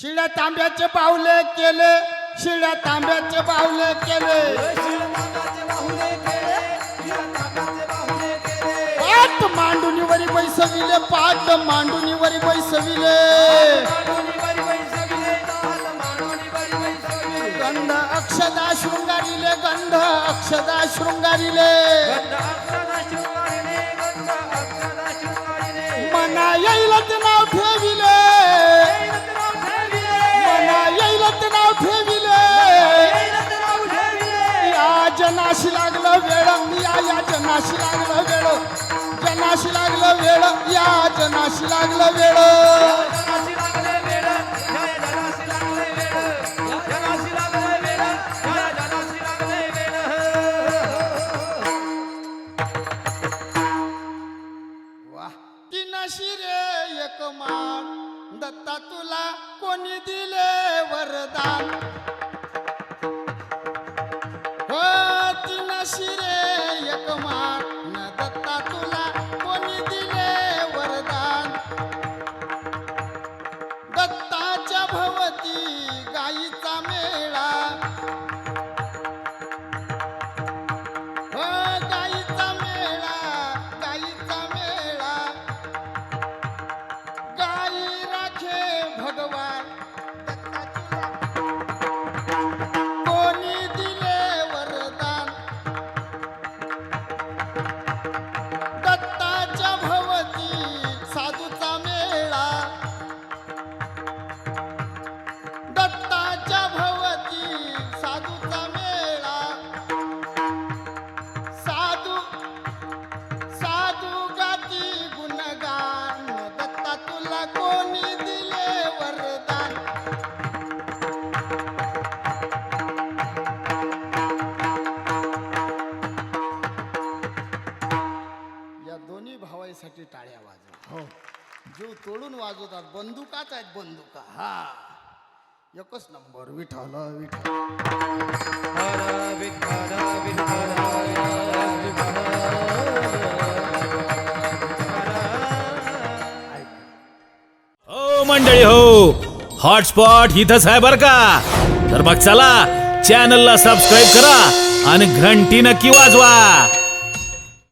शिळ्या तांब्याचे बाहुले केले शिळ्या तांब्याचे बाहुले केले. पाट मांडुनीवरी बैसविले पाट मांडुनीवरी बैसविले. गंध अक्षदा शृंगारिले गंध अक्षदा शृंगारिले. जनाशी लागलं वेळ. जनाशी लागलं वेळ. या जनाशी लागलं वेळ. तीन शिरे एक मान दत्ता तुला कोणी दिले वरदान? हो तीन शिरे गाईचा वाजवा हो. जीव तोडून वाजवतात. बंदुकाच आहेत बंदुका. हा. एकच नंबर. विठाल विठाल हो मंडळी हो. हॉटस्पॉट इथंच आहे बर का? तर मग चला चॅनलला सबस्क्राईब करा आणि घंटी नक्की वाजवा.